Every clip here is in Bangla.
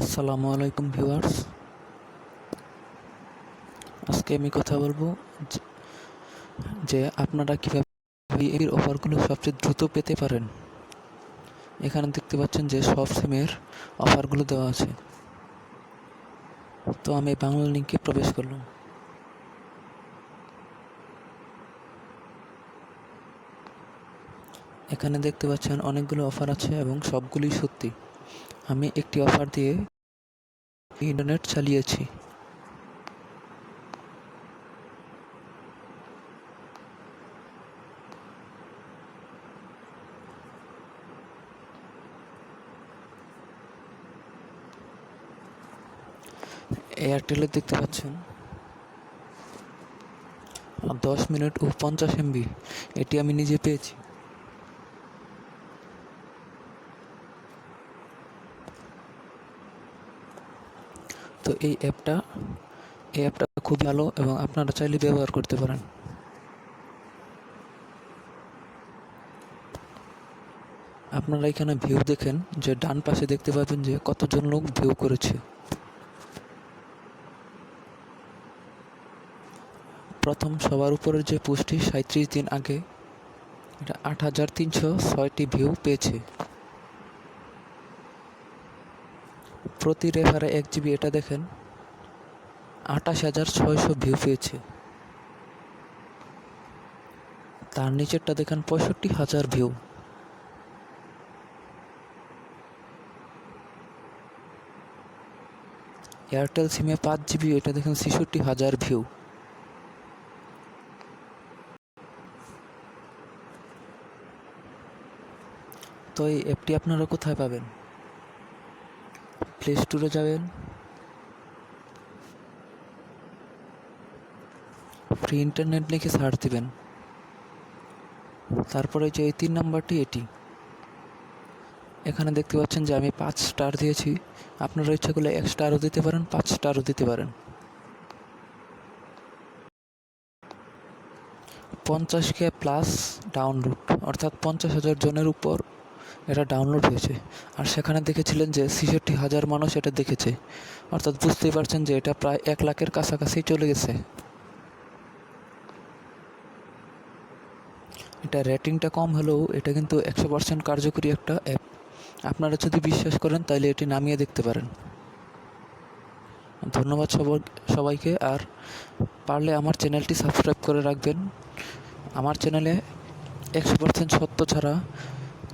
আসসালামু আলাইকুম ভিউয়ার্স। আজকে আমি কথা বলব যে- আপনারা কীভাবে এর অফারগুলো সবচেয়ে দ্রুত পেতে পারেন। এখানে দেখতে পাচ্ছেন যে সব সিমের অফারগুলো দেওয়া আছে। তো আমি বাংলা লিঙ্কে প্রবেশ করলাম। এখানে দেখতে পাচ্ছেন অনেকগুলো অফার আছে এবং সবগুলি সত্যি। আমি একটি অফার দিয়ে ইন্টারনেট চালিয়েছি। এয়ারটেলে দেখতে পাচ্ছেন। দশ মিনিট ও পঞ্চাশ এমবি এটি আমি নিজে পেয়েছি। তো এই অ্যাপটা এই অ্যাপটা খুব ভালো এবং আপনারা চাইলে ব্যবহার করতে পারেন। আপনারা এখানে ভিউ দেখেন যে ডান পাশে দেখতে পাবেন যে কতজন লোক ভিউ করেছে। প্রথম সবার উপরের যে পোস্টটি সাঁত্রিশ দিন আগে, এটা আট হাজার তিনশো ছয়টি ভিউ পেয়েছে। প্রতি রেফারে এক জিবি, এটা দেখেন, আঠাশ হাজার ছয়শো ভিউ পেয়েছে। তার নিচেরটা দেখেন, পঁয়ষট্টি হাজার ভিউ এয়ারটেল সিমে পাঁচ জিবি, এটা দেখেন, ছেষট্টি হাজার ভিউ তো এই অ্যাপটি আপনারা কোথায় পাবেন? প্লে স্টোরে যাবেন। ফ্রি ইন্টারনেট লিখে সার্চ দিবেন। তারপরে যে এই তিন নাম্বারটি, এটি। এখানে দেখতে পাচ্ছেন যে আমি পাঁচ স্টার দিয়েছি। আপনারা ইচ্ছা করলে এক স্টারও দিতে পারেন, পাঁচ স্টারও দিতে পারেন। পঞ্চাশ কে প্লাস ডাউনলোড অর্থাৎ পঞ্চাশ হাজার জনের উপর এটা ডাউনলোড হয়েছে। আর সেখানে দেখেছিলেন যে ছেষট্টি হাজার মানুষ এটা দেখেছে। অর্থাৎ বুঝতেই পারছেন যে এটা প্রায় এক লাখের কাছাকাছি চলে গেছে। এটা রেটিংটা কম হলেও এটা কিন্তু একশো পার্সেন্ট কার্যকরী একটা অ্যাপ আপনারা যদি বিশ্বাস করেন তাহলে এটি নামিয়ে দেখতে পারেন। ধন্যবাদ সবাইকে। আর পারলে আমার চ্যানেলটি সাবস্ক্রাইব করে রাখবেন। আমার চ্যানেলে একশো পার্সেন্ট সত্য ছাড়া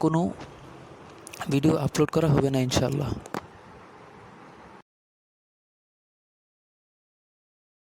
কোনো ভিডিও আপলোড করা হবে না ইনশাল্লাহ